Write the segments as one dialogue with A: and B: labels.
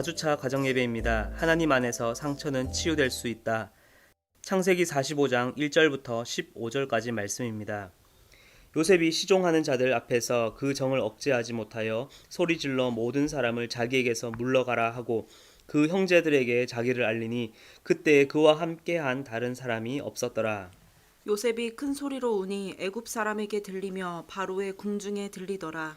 A: 4주차 가정예배입니다. 하나님 안에서 상처는 치유될 수 있다. 창세기 45장 1절부터 15절까지 말씀입니다. 요셉이 시종하는 자들 앞에서 그 정을 억제하지 못하여 소리질러 모든 사람을 자기에게서 물러가라 하고 그 형제들에게 자기를 알리니 그때 그와 함께한 다른 사람이 없었더라.
B: 요셉이 큰 소리로 우니 애굽 사람에게 들리며 바로의 궁중에 들리더라.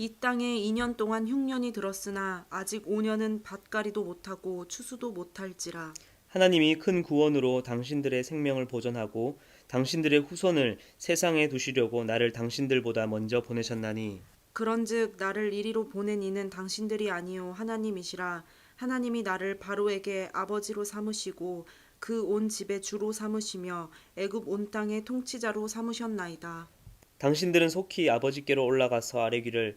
B: 이 땅에 2년 동안 흉년이 들었으나 아직 5년은 밭가리도 못하고 추수도 못할지라.
A: 하나님이 큰 구원으로 당신들의 생명을 보존하고 당신들의 후손을 세상에 두시려고 나를 당신들보다 먼저 보내셨나니
B: 그런즉 나를 이리로 보낸 이는 당신들이 아니요 하나님이시라 하나님이 나를 바로에게 아버지로 삼으시고 그 온 집의 주로 삼으시며 애굽 온 땅의 통치자로 삼으셨나이다.
A: 당신들은 속히 아버지께로 올라가서 아뢰기를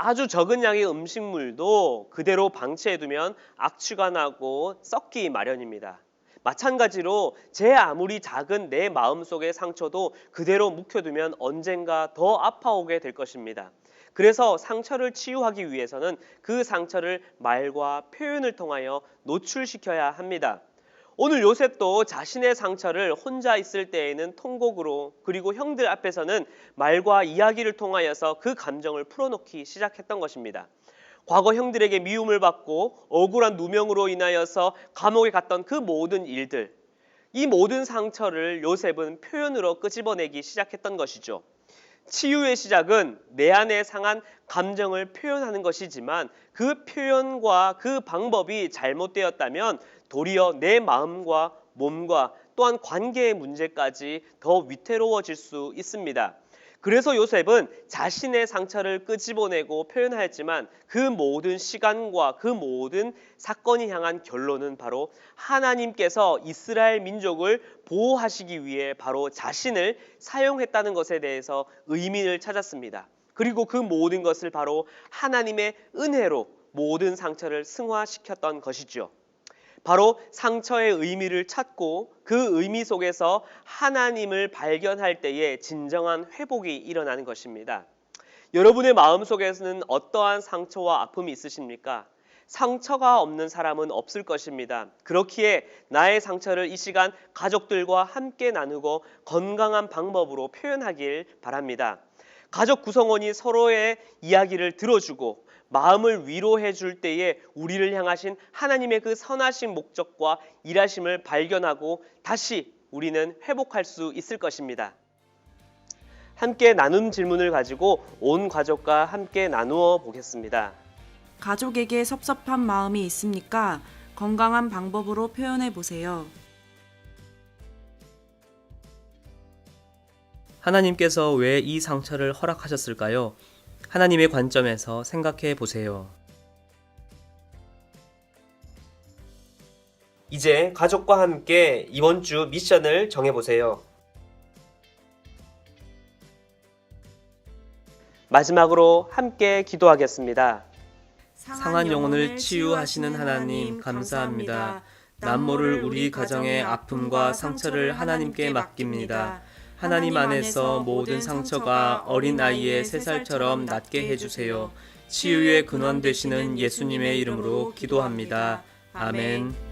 C: 아주 적은 양의 음식물도 그대로 방치해두면 악취가 나고 썩기 마련입니다. 마찬가지로 제 아무리 작은 내 마음속의 상처도 그대로 묵혀두면 언젠가 더 아파오게 될 것입니다. 그래서 상처를 치유하기 위해서는 그 상처를 말과 표현을 통하여 노출시켜야 합니다. 오늘 요셉도 자신의 상처를 혼자 있을 때에는 통곡으로 그리고 형들 앞에서는 말과 이야기를 통하여서 그 감정을 풀어놓기 시작했던 것입니다. 과거 형들에게 미움을 받고 억울한 누명으로 인하여서 감옥에 갔던 그 모든 일들, 이 모든 상처를 요셉은 표현으로 끄집어내기 시작했던 것이죠. 치유의 시작은 내 안에 상한 감정을 표현하는 것이지만 그 표현과 그 방법이 잘못되었다면 도리어 내 마음과 몸과 또한 관계의 문제까지 더 위태로워질 수 있습니다. 그래서 요셉은 자신의 상처를 끄집어내고 표현하였지만 그 모든 시간과 그 모든 사건이 향한 결론은 바로 하나님께서 이스라엘 민족을 보호하시기 위해 바로 자신을 사용했다는 것에 대해서 의미를 찾았습니다. 그리고 그 모든 것을 바로 하나님의 은혜로 모든 상처를 승화시켰던 것이죠. 바로 상처의 의미를 찾고 그 의미 속에서 하나님을 발견할 때에 진정한 회복이 일어나는 것입니다. 여러분의 마음 속에서는 어떠한 상처와 아픔이 있으십니까? 상처가 없는 사람은 없을 것입니다. 그렇기에 나의 상처를 이 시간 가족들과 함께 나누고 건강한 방법으로 표현하길 바랍니다. 가족 구성원이 서로의 이야기를 들어주고 마음을 위로해 줄 때에 우리를 향하신 하나님의 그 선하신 목적과 일하심을 발견하고 다시 우리는 회복할 수 있을 것입니다. 함께 나눔 질문을 가지고 온 가족과 함께 나누어 보겠습니다.
B: 가족에게 섭섭한 마음이 있습니까? 건강한 방법으로 표현해 보세요.
A: 하나님께서 왜 이 상처를 허락하셨을까요? 하나님의 관점에서 생각해 보세요.
C: 이제 가족과 함께 이번 주 미션을 정해 보세요. 마지막으로 함께 기도하겠습니다.
A: 상한 영혼을 치유하시는 하나님 감사합니다.
B: 남모를 우리 가정의 아픔과 상처를 하나님께 맡깁니다. 하나님 안에서 모든 상처가 어린 아이의 세 살처럼 낫게 해주세요. 치유의 근원 되시는 예수님의 이름으로 기도합니다. 아멘.